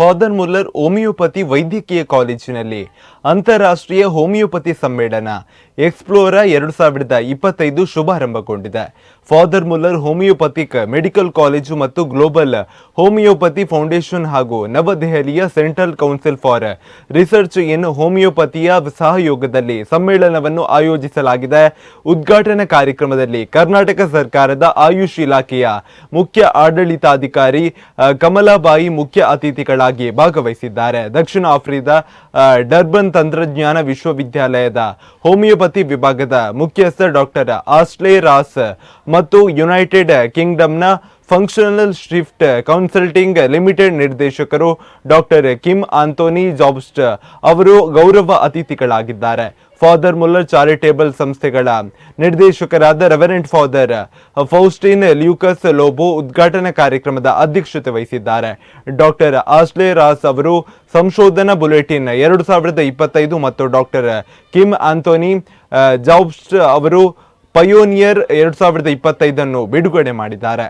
Father Muller homeopathy ವೈದ್ಯಕೀಯ ಕಾಲೇಜಿನಲ್ಲಿ ಅಂತಾರಾಷ್ಟ್ರೀಯ ಹೋಮಿಯೋಪತಿ ಸಮ್ಮೇಳನ ಎಕ್ಸ್ಪ್ಲೋರಾ ಎರಡು ಸಾವಿರದ ಇಪ್ಪತ್ತೈದು ಶುಭಾರಂಭಗೊಂಡಿದೆ. Father Muller homoeopathic medical college ಮತ್ತು ಗ್ಲೋಬಲ್ ಹೋಮಿಯೋಪತಿ ಫೌಂಡೇಶನ್ ಹಾಗೂ ನವದೆಹಲಿಯ central council for research in ಹೋಮಿಯೋಪತಿಯ ಸಹಯೋಗದಲ್ಲಿ ಸಮ್ಮೇಳನವನ್ನು ಆಯೋಜಿಸಲಾಗಿದೆ. ಉದ್ಘಾಟನಾ ಕಾರ್ಯಕ್ರಮದಲ್ಲಿ ಕರ್ನಾಟಕ ಸರ್ಕಾರದ ಆಯುಷ್ ಇಲಾಖೆಯ ಮುಖ್ಯ ಆಡಳಿತಾಧಿಕಾರಿ ಕಮಲಾಬಾಯಿ ಮುಖ್ಯ ಅತಿಥಿಗಳಾಗಿ ಭಾಗವಹಿಸಿದ್ದಾರೆ. ದಕ್ಷಿಣ ಆಫ್ರಿಕಾ ಡರ್ಬನ್ ತಂತ್ರಜ್ಞಾನ ವಿಶ್ವವಿದ್ಯಾಲಯದ ಹೋಮಿಯೋಪತಿ ವಿಭಾಗದ ಮುಖ್ಯಸ್ಥ ಡಾಕ್ಟರ್ ಆಸ್ಲೆ ರಾಸ್ ಮತ್ತು ಯುನೈಟೆಡ್ ಕಿಂಗ್ಡಮ್ನ ಫಂಕ್ಷನಲ್ ಶಿಫ್ಟ್ ಕನ್ಸಲ್ಟಿಂಗ್ ಲಿಮಿಟೆಡ್ ನಿರ್ದೇಶಕರು ಡಾಕ್ಟರ್ ಕಿಮ್ ಆಂಟೋನಿ ಜಾಬ್ಸ್ಟ್ ಅವರು ಗೌರವ ಅತಿಥಿಗಳಾಗಿದ್ದಾರೆ. ಫಾದರ್ ಮುಲ್ಲರ್ ಚಾರಿಟೇಬಲ್ ಸಂಸ್ಥೆಗಳ ನಿರ್ದೇಶಕರಾದ ರೆವರೆಂಟ್ ಫಾದರ್ ಫೌಸ್ಟಿನ್ ಲ್ಯೂಕಸ್ ಲೋಬೋ ಉದ್ಘಾಟನಾ ಕಾರ್ಯಕ್ರಮದ ಅಧ್ಯಕ್ಷತೆ ವಹಿಸಿದ್ದಾರೆ. ಡಾಕ್ಟರ್ ಆಸ್ಲೆ ರಾಸ್ ಅವರು ಸಂಶೋಧನಾ ಬುಲೆಟಿನ್ ಎರಡು ಸಾವಿರದ ಇಪ್ಪತ್ತೈದು ಮತ್ತು ಡಾಕ್ಟರ್ ಕಿಮ್ ಆಂಟೋನಿ ಜಾಬ್ಸ್ಟ್ ಅವರು ಪಯೋನಿಯರ್ ಎರಡು ಸಾವಿರದ ಇಪ್ಪತ್ತೈದನ್ನು ಬಿಡುಗಡೆ ಮಾಡಿದ್ದಾರೆ.